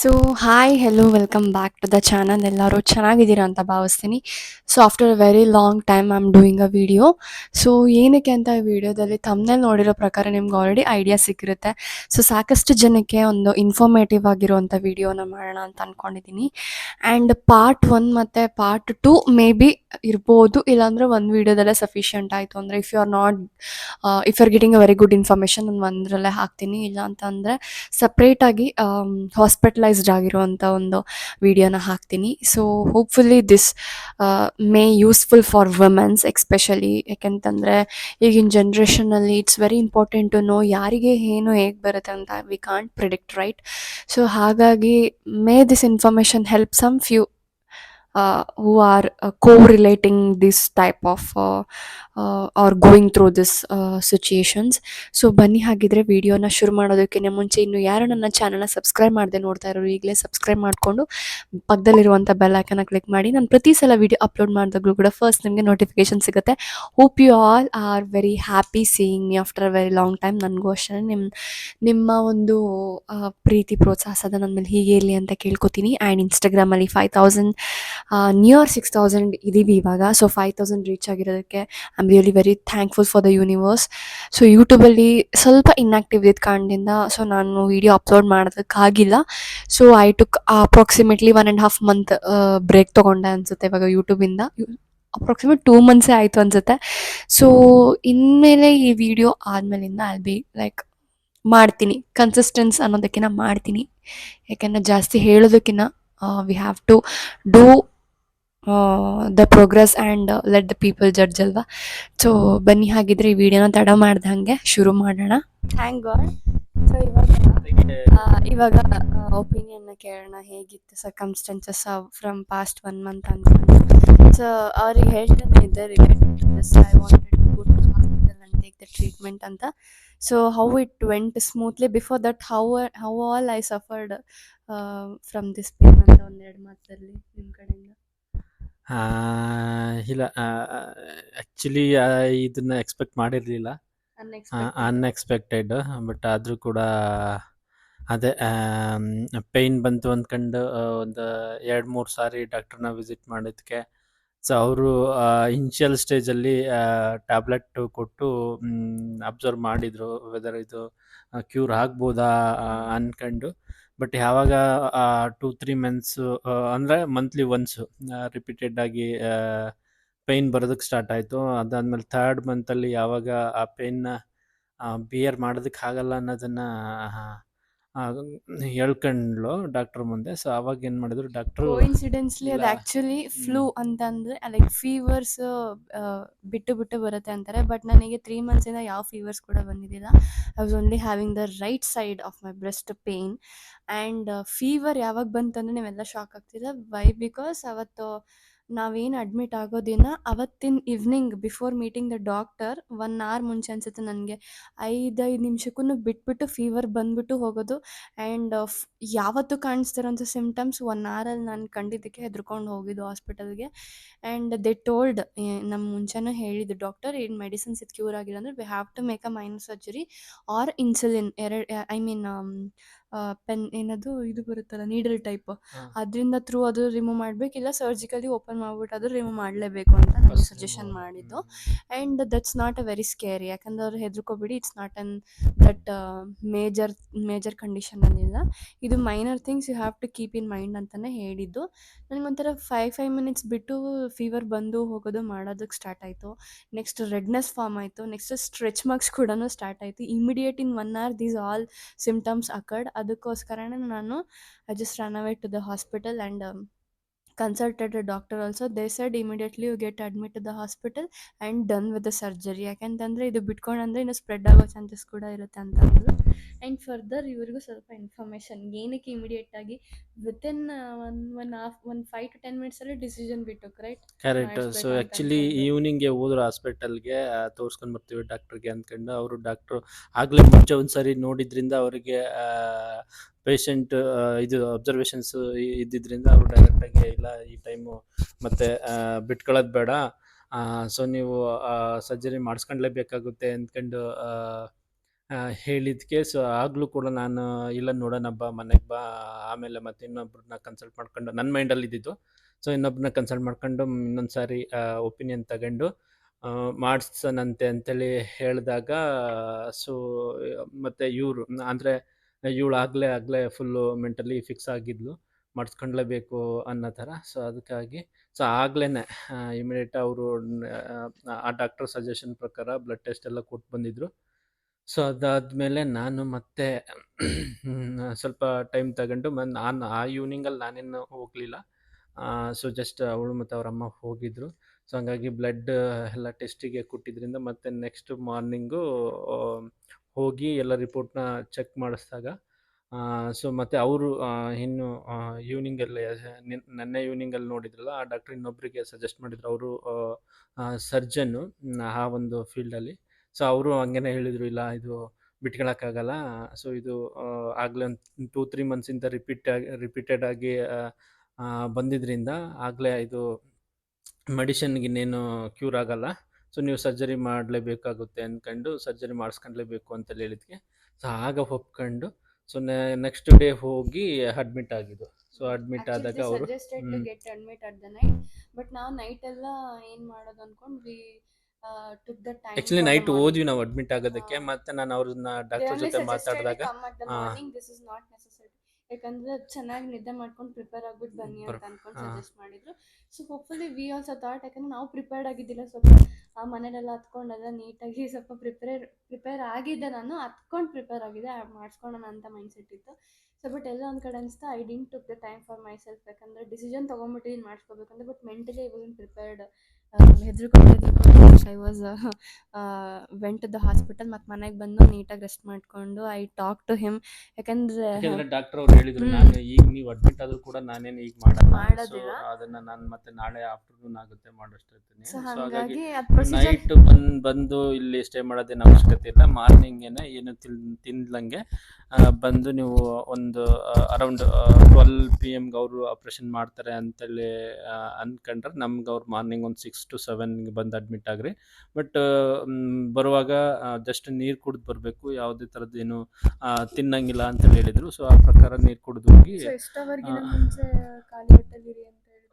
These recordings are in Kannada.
So hi hello welcome back to the channel ಎಲ್ಲರೂ ಚೆನ್ನಾಗಿದ್ದೀರಾ ಅಂತ ಭಾವಿಸ್ತೀನಿ. So after a very long time I am doing a video so ಏನಕ್ಕೆ ಅಂತ ಈ ವಿಡಿಯೋದಲ್ಲಿ ತಮ್ಮನೇಲಿ ನೋಡಿರೋ ಪ್ರಕಾರ ನಿಮ್ಗೆ ಆಲ್ರೆಡಿ ಐಡಿಯಾ ಸಿಕ್ಕಿರುತ್ತೆ. ಸೊ ಸಾಕಷ್ಟು ಜನಕ್ಕೆ ಒಂದು ಇನ್ಫಾರ್ಮೇಟಿವ್ ಆಗಿರುವಂಥ ವಿಡಿಯೋನ ಮಾಡೋಣ ಅಂತ ಅಂದ್ಕೊಂಡಿದ್ದೀನಿ ಆ್ಯಂಡ್ ಪಾರ್ಟ್ ಒನ್ ಮತ್ತು ಪಾರ್ಟ್ ಟು ಮೇ ಬಿ ಇರ್ಬೋದು, ಇಲ್ಲಾಂದರೆ ಒಂದು ವೀಡಿಯೋದಲ್ಲೇ ಸಫಿಷಿಯಂಟ್ ಆಯಿತು. ಅಂದರೆ if you are not if you are getting a very good information ನಾನು ಒಂದರಲ್ಲೇ ಹಾಕ್ತೀನಿ. ಇಲ್ಲ ಅಂತಂದರೆ ಸಪ್ರೇಟಾಗಿ ಹಾಸ್ಪಿಟಲೈಸ್ಡ್ ಆಗಿರುವಂಥ ಒಂದು ವಿಡಿಯೋನ ಹಾಕ್ತೀನಿ. So hopefully this may useful for womens especially ಯಾಕೆಂತಂದರೆ ಈಗಿನ ಜನ್ರೇಷನಲ್ಲಿ it's very important to know ಯಾರಿಗೆ ಏನು ಹೇಗೆ ಬರುತ್ತೆ ಅಂತ. We can't predict right so ಹಾಗಾಗಿ may this information help some few who are co-relating this type of uh, uh, or through this uh, situations. So ಬನ್ನಿ ಹಾಗಿದ್ರೆ ವಿಡಿಯೋನ ಶುರು ಮಾಡೋದಕ್ಕಿಂತ ಮುಂಚೆ ಇನ್ನು ಯಾರು ನನ್ನ ಚಾನಲ್ನ ಸಬ್ಸ್ಕ್ರೈಬ್ ಮಾಡದೆ ನೋಡ್ತಾ ಇರೋರು ಈಗಲೇ ಸಬ್ಸ್ಕ್ರೈಬ್ ಮಾಡಿಕೊಂಡು ಪಕ್ಕದಲ್ಲಿರುವಂಥ ಬೆಲ್ ಐಕನ್ನ ಕ್ಲಿಕ್ ಮಾಡಿ. ನಾನು ಪ್ರತಿ ಸಲ ವಿಡಿಯೋ ಅಪ್ಲೋಡ್ ಮಾಡಿದಾಗಲೂ ಕೂಡ ಫಸ್ಟ್ ನಿಮಗೆ ನೋಟಿಫಿಕೇಶನ್ ಸಿಗುತ್ತೆ. Hope you all are very happy seeing me after a very long time ನನಗೂ ಅಷ್ಟೇ ನಿಮ್ಮ ನಿಮ್ಮ ಒಂದು ಪ್ರೀತಿ ಪ್ರೋತ್ಸಾಹ ಸದ ನನ್ನ ಮೇಲೆ ಹೀಗೆ ಇರಲಿ ಅಂತ ಕೇಳ್ಕೊತೀನಿ. ಆ್ಯಂಡ್ ಇನ್ಸ್ಟಾಗ್ರಾಮಲ್ಲಿ five thousand near six thousand ಇದೀವಿ ಇವಾಗ. So five thousand reach ಆಗಿರೋದಕ್ಕೆ I am really very thankful for the universe so ಯೂಟ್ಯೂಬಲ್ಲಿ ಸ್ವಲ್ಪ ಇನ್ಆಕ್ಟಿವ್ ಇದ್ದ ಕಾರಣದಿಂದ ಸೊ ನಾನು video upload ಮಾಡೋದಕ್ಕಾಗಿಲ್ಲ. So I took approximately one and half month break ತೊಗೊಂಡೆ ಅನಿಸುತ್ತೆ ಇವಾಗ ಯೂಟ್ಯೂಬಿಂದ ಅಪ್ರಾಕ್ಸಿಮೇಟ್ ಟೂ ಮಂತ್ಸೇ ಆಯಿತು ಅನಿಸುತ್ತೆ. ಸೊ ಇನ್ಮೇಲೆ ಈ ವಿಡಿಯೋ ಆದಮೇಲಿಂದ ಐ ಬಿ ಲೈಕ್ ಮಾಡ್ತೀನಿ. ಕನ್ಸಿಸ್ಟೆನ್ಸ್ ಅನ್ನೋದಕ್ಕಿಂತ ಮಾಡ್ತೀನಿ. ಯಾಕೆಂದರೆ ಜಾಸ್ತಿ ಹೇಳೋದಕ್ಕಿಂತ we have to do the progress and let the people judge ಅಲ್ವಾ? ಸೊ ಬನ್ನಿ ಹಾಗಿದ್ರೆ ಈ ವಿಡಿಯೋನ ತಡ ಮಾಡ್ದಂಗೆ ಶುರು ಮಾಡೋಣ. ಥ್ಯಾಂಕ್ ಗಾಡ್ ಸೊ ಇವಾಗ ಇವಾಗ ಒಪಿನಿಯನ್ನ ಕೇಳೋಣ ಹೇಗಿತ್ತು circumstances from past one month ಅಂತ ಸೊ ಅವ್ರಿಗೆ ಹೇಳ್ತಾನೆ ಇದ್ದೆ related I wanted hospital and take the treatment ಅಂತ. So how it went smoothly before that how how all I suffered from this pain ಅಂತ ಒಂದೆರಡು ಮಾತಲ್ಲಿ ನಿಮ್ಮ ಕಡೆಯಿಂದ. ಆ, ಇಲ್ಲ ಆ್ಯಕ್ಚುಲಿ ಇದನ್ನ ಎಕ್ಸ್ಪೆಕ್ಟ್ ಮಾಡಿರಲಿಲ್ಲ. ಅನ್ಎಕ್ಸ್ಪೆಕ್ಟೆಡ್ ಬಟ್ ಆದರೂ ಕೂಡ ಅದೇ ಪೇಯ್ನ್ ಬಂತು ಅಂದ್ಕೊಂಡು ಒಂದು ಎರಡು ಮೂರು ಸಾರಿ ಡಾಕ್ಟ್ರನ್ನ ವಿಸಿಟ್ ಮಾಡಿದ್ದಕ್ಕೆ ಸೊ ಅವರು ಇನಿಷಿಯಲ್ ಸ್ಟೇಜಲ್ಲಿ ಟ್ಯಾಬ್ಲೆಟ್ ಕೊಟ್ಟು ಅಬ್ಸರ್ವ್ ಮಾಡಿದರು ವೆದರ್ ಇದು ಕ್ಯೂರ್ ಆಗ್ಬೋದಾ ಅಂದ್ಕೊಂಡು ಅನ್ಕೊಂಡು. ಬಟ್ ಯಾವಾಗ ಟೂ ತ್ರೀ ಮಂತ್ಸು ಅಂದರೆ ಮಂತ್ಲಿ ಒನ್ಸು ರಿಪೀಟೆಡ್ ಆಗಿ ಪೇಯ್ನ್ ಬರೋದಕ್ಕೆ ಸ್ಟಾರ್ಟ್ ಆಯಿತು. ಅದಾದಮೇಲೆ ಥರ್ಡ್ ಮಂತಲ್ಲಿ ಯಾವಾಗ ಆ ಪೇಯ್ನ ಬಿಯರ್ ಮಾಡೋದಕ್ಕೆ ಆಗಲ್ಲ ಅನ್ನೋದನ್ನು ಹೇಳ್ಕೊಂಡ್ಲು ಡಾಕ್ಟರ್ ಮುಂದೆ. ಸೊ ಅವಾಗ ಏನು ಮಾಡಿದ್ರು ಡಾಕ್ಟ್ರು ಇನ್ಸಿಡೆಂಟ್ಸ್ಲಿ ಅದು ಆಕ್ಚುಲಿ ಆ್ಯಕ್ಚುಲಿ ಅಂತ ಫ್ಲೂ ಅಂತಂದರೆ ಲೈಕ್ ಫೀವರ್ಸ್ ಬಿಟ್ಟು ಬಿಟ್ಟು ಬರುತ್ತೆ ಅಂತಾರೆ. ಬಟ್ ನನಗೆ ತ್ರೀ ಇಂದ ಯಾವ ಫೀವರ್ಸ್ ಕೂಡ ಬಂದಿದ್ದಿಲ್ಲ. I was only having the right side of my breast pain and fever ಯಾವಾಗ ಬಂತಂದ್ರೆ ನೀವೆಲ್ಲ ಶಾಕ್ ಆಗ್ತಿಲ್ಲ ವೈ ಬಿಕಾಸ್ ಅವತ್ತು ನಾವೇನು ಅಡ್ಮಿಟ್ ಆಗೋ ದಿನ ಅವತ್ತಿನ evening before meeting the doctor one hour ಮುಂಚೆ ಅನಿಸುತ್ತೆ ನನಗೆ. ಐದೈದು ನಿಮಿಷಕ್ಕೂ ಬಿಟ್ಬಿಟ್ಟು ಫೀವರ್ ಬಂದ್ಬಿಟ್ಟು ಹೋಗೋದು. ಆ್ಯಂಡ್ ಯಾವತ್ತೂ ಕಾಣಿಸ್ತಿರೋಂಥ ಸಿಮ್ಟಮ್ಸ್ ಒನ್ ಅವರಲ್ಲಿ ನಾನು ಕಂಡಿದ್ದಕ್ಕೆ ಹೆದ್ರ್ಕೊಂಡು ಹೋಗಿದ್ದು ಹಾಸ್ಪಿಟಲ್ಗೆ ಆ್ಯಂಡ್ ದೆ ಟೋಲ್ಡ್ ನಮ್ಮ ಮುಂಚೆನೂ ಹೇಳಿದ್ದು ಡಾಕ್ಟರ್ ಏನು ಮೆಡಿಸಿನ್ಸ್ ಇದು ಕ್ಯೂರ್ ಆಗಿಲ್ಲ ಅಂದರೆ we have to make a minus surgery or insulin ಎರಡು ಐ ಮೀನ್ ಪೆನ್ ಏನದು ಇದು ಬರುತ್ತಲ್ಲ ನೀಡಲ್ ಟೈಪ್. ಅದರಿಂದ ಥ್ರೂ ಅದು ರಿಮೂವ್ ಮಾಡಬೇಕಿಲ್ಲ ಸರ್ಜಿಕಲಿ ಓಪನ್ ಮಾಡ್ಬಿಟ್ಟು ಅದು ರಿಮೂವ್ ಮಾಡಲೇಬೇಕು ಅಂತ ನನಗೆ ಸಜೆಷನ್. ಮಾಡಿದ್ದು. And that's not a very scary ಯಾಕಂದ್ರೆ ಅವ್ರು ಹೆದರ್ಕೋಬಿಡಿ it's not on that major major ಕಂಡೀಷನಲ್ಲಿಲ್ಲ ಇದು minor things you have to keep in mind ಅಂತಲೇ ಹೇಳಿದ್ದು. ನನಗೊಂಥರ ಫೈವ್ ಫೈವ್ ಮಿನಿಟ್ಸ್ ಬಿಟ್ಟು ಫೀವರ್ ಬಂದು ಹೋಗೋದು ಮಾಡೋದಕ್ಕೆ ಸ್ಟಾರ್ಟ್ ಆಯಿತು. ನೆಕ್ಸ್ಟ್ ರೆಡ್ನೆಸ್ ಫಾರ್ಮ್ ಆಯಿತು. ನೆಕ್ಸ್ಟ್ ಸ್ಟ್ರೆಚ್ ಮಾರ್ಕ್ಸ್ ಕೂಡ ಸ್ಟಾರ್ಟ್ ಆಯಿತು. Immediate in one hour these all symptoms occurred ಅದಕ್ಕೋಸ್ಕರನೇ ನಾನು I just run away to the hospital and consulted a doctor also they said immediately you get admit to the hospital and done with the surgery ಯಾಕೆಂತಂದರೆ ಇದು ಬಿಟ್ಕೊಂಡು ಅಂದರೆ ಇನ್ನು ಸ್ಪ್ರೆಡ್ ಆಗೋ ಚಾನ್ಸಸ್ ಕೂಡ ಇರುತ್ತೆ ಅಂತ ಅಂದರು. ಆ್ಯಂಡ್ ಫರ್ದರ್ ಇವ್ರಿಗೂ ಸ್ವಲ್ಪ ಇನ್ಫಾರ್ಮೇಷನ್ ಏನಕ್ಕೆ ಇಮಿಡಿಯೇಟ್ ಆಗಿ within one one half one five to ten ಮಿನಿಟ್ಸಲ್ಲಿ decision ಬಿಟ್ಟು ರೈಟ್ ಕರೆಕ್ಟ್ ಸೊ ಆ್ಯಕ್ಚುಲಿ. ಈವ್ನಿಂಗ್ಗೆ ಹೋದ್ರು ಹಾಸ್ಪಿಟಲ್ಗೆ ತೋರಿಸ್ಕೊಂಡು ಬರ್ತೀವಿ ಡಾಕ್ಟ್ರಿಗೆ ಅಂದ್ಕೊಂಡು ಅವರು ಡಾಕ್ಟ್ರು ಆಗಲೇ ಮುಂಚೆ ಒಂದು ಸರಿ ನೋಡಿದ್ರಿಂದ ಅವರಿಗೆ ಪೇಷಂಟ್ ಇದು ಅಬ್ಸರ್ವೇಷನ್ಸ್ ಇದ್ದಿದ್ದರಿಂದ ಅವರು ಡೈರೆಕ್ಟಾಗಿ ಇಲ್ಲ ಈ ಟೈಮು ಮತ್ತೆ ಬಿಟ್ಕೊಳ್ಳೋದು ಬೇಡ. ಸೊ ನೀವು ಸರ್ಜರಿ ಮಾಡಿಸ್ಕೊಂಡ್ಲೇಬೇಕಾಗುತ್ತೆ ಅಂದ್ಕೊಂಡು ಹೇಳಿದ್ದಕ್ಕೆ ಸೊ ಆಗಲೂ ಕೂಡ ನಾನು, ಇಲ್ಲ ನೋಡೋಣ ಬಾ ಮನೆಗೆ ಬಾ, ಆಮೇಲೆ ಮತ್ತೆ ಇನ್ನೊಬ್ರನ್ನ ಕನ್ಸಲ್ಟ್ ಮಾಡ್ಕೊಂಡು ನನ್ನ ಮೈಂಡಲ್ಲಿ ಇದ್ದಿದ್ದು. ಸೊ ಇನ್ನೊಬ್ರನ್ನ ಕನ್ಸಲ್ಟ್ ಮಾಡ್ಕೊಂಡು ಇನ್ನೊಂದು ಸಾರಿ ಒಪಿನಿಯನ್ ತಗೊಂಡು ಮಾಡಿಸೋಣಂತೆ ಅಂತೇಳಿ ಹೇಳಿದಾಗ ಸೊ ಮತ್ತು ಇವರು, ಅಂದರೆ ಇವಳು ಆಗಲೇ ಆಗಲೇ ಫುಲ್ಲು ಮೆಂಟಲಿ ಫಿಕ್ಸ್ ಆಗಿದ್ಲು, ಮಾಡಿಸ್ಕೊಂಡ್ಲೇಬೇಕು ಅನ್ನೋ ಥರ. ಸೊ, ಅದಕ್ಕಾಗಿ, ಸೊ ಆಗ್ಲೇ ಇಮಿಡಿಯೇಟ್ ಅವರು, ಆ ಡಾಕ್ಟರ್ ಸಜೆಷನ್ ಪ್ರಕಾರ ಬ್ಲಡ್ ಟೆಸ್ಟ್ ಎಲ್ಲ ಕೊಟ್ಟು ಬಂದಿದ್ರು. ಸೊ, ಅದಾದಮೇಲೆ ನಾನು ಮತ್ತೆ ಸ್ವಲ್ಪ ಟೈಮ್ ತಗೊಂಡು ನಾನು ಆ ಈವ್ನಿಂಗಲ್ಲಿ ನಾನೇನು ಹೋಗಲಿಲ್ಲ. ಸೊ, ಜಸ್ಟ್ ಅವಳು ಮತ್ತು ಅವ್ರ ಅಮ್ಮ ಹೋಗಿದ್ರು. ಸೊ, ಹಂಗಾಗಿ ಬ್ಲಡ್ ಎಲ್ಲ ಟೆಸ್ಟಿಗೆ ಕೊಟ್ಟಿದ್ದರಿಂದ ಮತ್ತೆ ನೆಕ್ಸ್ಟ್ ಮಾರ್ನಿಂಗು ಹೋಗಿ ಎಲ್ಲ ರಿಪೋರ್ಟ್ನ ಚೆಕ್ ಮಾಡಿಸಿದಾಗ ಸೊ ಮತ್ತು ಅವರು ಇನ್ನು ಈವ್ನಿಂಗಲ್ಲಿ ನೆನ್ನೆ ಈವ್ನಿಂಗಲ್ಲಿ ನೋಡಿದ್ರಲ್ಲ, ಆ ಡಾಕ್ಟ್ರ್ ಇನ್ನೊಬ್ಬರಿಗೆ ಸಜೆಸ್ಟ್ ಮಾಡಿದ್ರು. ಅವರು ಸರ್ಜನ್ನು ಆ ಒಂದು ಫೀಲ್ಡಲ್ಲಿ. ಸೊ ಅವರು ಹಂಗೇನೆ ಹೇಳಿದರು, ಇಲ್ಲ, ಇದು ಬಿಟ್ಕೊಳಕ್ಕಾಗಲ್ಲ. ಸೊ ಇದು ಆಗಲೇ ಒಂದು ಟೂ, ತ್ರೀ ಮಂತ್ಸಿಂದ ರಿಪೀಟ್ ಆಗಿ, ರಿಪೀಟೆಡ್ ಆಗಿ ಬಂದಿದ್ದರಿಂದ ಆಗಲೇ ಇದು ಮೆಡಿಷನ್ಗೆ ಇನ್ನೇನು ಕ್ಯೂರ್ ಆಗಲ್ಲ. ಸೊ ನೀವು ಸರ್ಜರಿ ಮಾಡಲೇಬೇಕಾಗುತ್ತೆ ಅಂದ್ಕೊಂಡು ಸರ್ಜರಿ ಮಾಡಿಸ್ಕೊಂಡ್ಲೇಬೇಕು ಅಂತೇಳಿ ಹೇಳಿದ್ಕೆ. ಸೊ ಆಗ ಒಪ್ಕೊಂಡು ಸೊ ನೆಕ್ಸ್ಟ್ ಡೇ ಹೋಗಿ ಅಡ್ಮಿಟ್ ಆಗಿದ್ದು. ಸೊ ಅಡ್ಮಿಟ್ ಆದಾಗ ಅವರು get admit at the night but ನಾವು ನೈಟ್ ಎಲ್ಲ ಏನು ಮಾಡೋದು ಟೈಮ್ ಆ್ಯಕ್ಚುಲಿ ನೈಟ್ ಓದ್ವಿ ನಾವು ಅಡ್ಮಿಟ್ ಆಗೋದಕ್ಕೆ. ಮತ್ತೆ ನಾನು ಅವ್ರನ್ನ ಡಾಕ್ಟರ್ ಜೊತೆ ಮಾತಾಡಿದಾಗ ಹಾಂ. ದಿಸ್ ಇಸ್ ನಾಟ್ ನೆಸೆಸರಿ ಯಾಕಂದ್ರೆ ಚೆನ್ನಾಗಿ ನಿದ್ದೆ ಮಾಡ್ಕೊಂಡು ಪ್ರಿಪೇರ್ ಆಗ್ಬಿಟ್ಟು ಬನ್ನಿ ಅಂತ ಅನ್ಕೊಂಡು ಸಜೆಸ್ಟ್ ಮಾಡಿದ್ರು. So hopefully we also thought ಯಾಕಂದ್ರೆ ನಾವು ಪ್ರಿಪೇರ್ಡ್ ಆಗಿದ್ದಿಲ್ಲ ಸ್ವಲ್ಪ. ಆ ಮನೇಲೆಲ್ಲ ಹತ್ಕೊಂಡೆಲ್ಲ ನೀಟಾಗಿ ಸ್ವಲ್ಪ ಪ್ರಿಪೇರ್ ಪ್ರಿಪೇರ್ ಆಗಿದ್ದೆ ನಾನು. ಹತ್ಕೊಂಡು ಪ್ರಿಪೇರ್ ಆಗಿದೆ ಮಾಡಿಸ್ಕೊಳ್ಳೋಣ ಅಂತ ಮೈಂಡ್ ಸೆಟ್ ಇತ್ತು. ಸೊ ಬಟ್ ಎಲ್ಲ ಒಂದು ಕಡೆ ಅನಿಸ್ತಾ I didn't took the time for my self ಯಾಕಂದ್ರೆ ಡಿಸಿಷನ್ ತೊಗೊಂಬಿಟ್ಟಿದ್ದೀನಿ ಮಾಡಿಸ್ಕೋಬೇಕಂದ್ರೆ but mentally I wasn't prepared ಹೆದ್ರಿಕೊಂಡು ಹೆದ್ರಿಕೊಂಡು I was went the hospital ಮತ್ತೆ ಮನೆಗೆ ಬಂದು ನೀಟಾಗಿ ರೆಸ್ಟ್ ಮಾಡ್ಕೊಂಡು ಐ ಟಾಕ್ ಟು ಹಿಮ್ ಯಾಕಂದ್ರೆ ಡಾಕ್ಟರ್ ಅವ್ರು ಹೇಳಿದ್ರು ನಾನು ಈಗ ನೀವು ಅಡ್ಮಿಟ್ ಆದ್ರೂ ಕೂಡ ನಾನೇನು ಈಗ ಮಾಡಲ್ಲ. ಮಾಡೋದಿಲ್ಲ. ಅದನ್ನ ನಾನು ಮತ್ತೆ ನಾಳೆ ಆಫ್ಟರ್ನೂನ್ ಆಗುತ್ತೆ ಮಾಡಿಸ್ತಿರ್ತೀನಿ ಸೊ ಹಾಗಾಗಿ ಅದು ಪ್ರೊಸೀಜರ್ ನೈಟ್ ಬಂದ್ ಬಂದು ಇಲ್ಲಿ ಸ್ಟೇ ಮಾಡೋದೇನು ಅವಶ್ಯಕತೆ ಇಲ್ಲ. ಮಾರ್ನಿಂಗೇನೆ ಏನು ತಿನ್ ತಿನ್ಲಂಗೆ ಬಂದು ನೀವು ಒಂದು ಅರೌಂಡ್ ಟ್ವೆಲ್ ಪಿ ಎಮ್ಗೆ ಅವರು ಆಪ್ರೇಷನ್ ಮಾಡ್ತಾರೆ ಅಂತೇಳಿ ಅನ್ಕೊಂಡ್ರೆ ನಮ್ಗೆ ಅವ್ರು ಮಾರ್ನಿಂಗ್ ಒಂದು ಸಿಕ್ಸ್ ಟು ಸೆವೆನ್ಗೆ ಬಂದು ಅಡ್ಮಿಟ್ ಆಗ್ರಿ ಬಟ್ ಬರುವಾಗ ಜಸ್ಟ್ ನೀರು ಕುಡಿದು ಬರಬೇಕು. ಯಾವುದೇ ಥರದ್ದು ಏನು ತಿನ್ನಂಗಿಲ್ಲ ಅಂತ ಹೇಳಿದ್ರು. ಸೊ ಆ ಪ್ರಕಾರ ನೀರು ಕುಡಿದು ಹೋಗಿ